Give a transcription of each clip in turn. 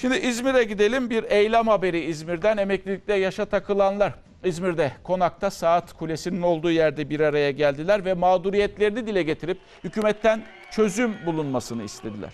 Şimdi İzmir'e gidelim. Bir eylem haberi İzmir'den. Emeklilikte yaşa takılanlar İzmir'de konakta saat kulesinin olduğu yerde bir araya geldiler ve mağduriyetlerini dile getirip hükümetten çözüm bulunmasını istediler.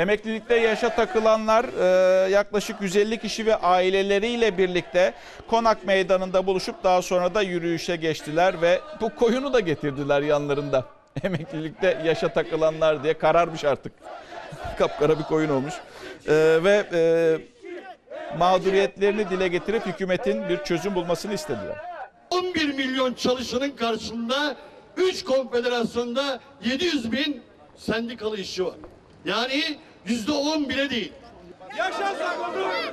Emeklilikte yaşa takılanlar e, yaklaşık 150 kişi ve aileleriyle birlikte Konak Meydanı'nda buluşup daha sonra da yürüyüşe geçtiler ve bu koyunu da getirdiler yanlarında. Emeklilikte yaşa takılanlar diye kararmış artık. Kapkara bir koyun olmuş. E, ve e, mağduriyetlerini dile getirip hükümetin bir çözüm bulmasını istediler. 11 milyon çalışanın karşısında 3 konfederasyonda 700 bin sendikalı işçi var. Yani yüzde 10 bile değil.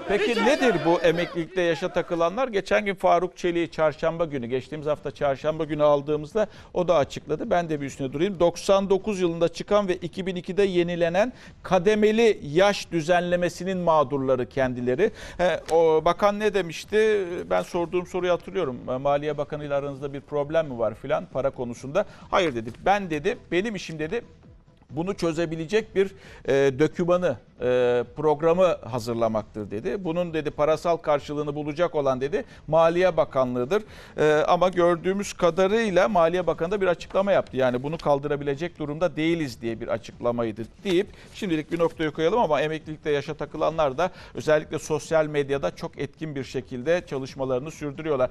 Peki nedir bu emeklilikte yaşa takılanlar? Geçen gün Faruk Çelik'i çarşamba günü, geçtiğimiz hafta çarşamba günü aldığımızda o da açıkladı. Ben de bir üstüne durayım. 99 yılında çıkan ve 2002'de yenilenen kademeli yaş düzenlemesinin mağdurları kendileri. He, o bakan ne demişti? Ben sorduğum soruyu hatırlıyorum. Maliye Bakanı ile aranızda bir problem mi var filan para konusunda? Hayır dedi. Ben dedi, benim işim dedi bunu çözebilecek bir e, dökümanı, e, programı hazırlamaktır dedi. Bunun dedi parasal karşılığını bulacak olan dedi Maliye Bakanlığı'dır. E, ama gördüğümüz kadarıyla Maliye Bakanı da bir açıklama yaptı. Yani bunu kaldırabilecek durumda değiliz diye bir açıklamaydı deyip şimdilik bir noktaya koyalım ama emeklilikte yaşa takılanlar da özellikle sosyal medyada çok etkin bir şekilde çalışmalarını sürdürüyorlar.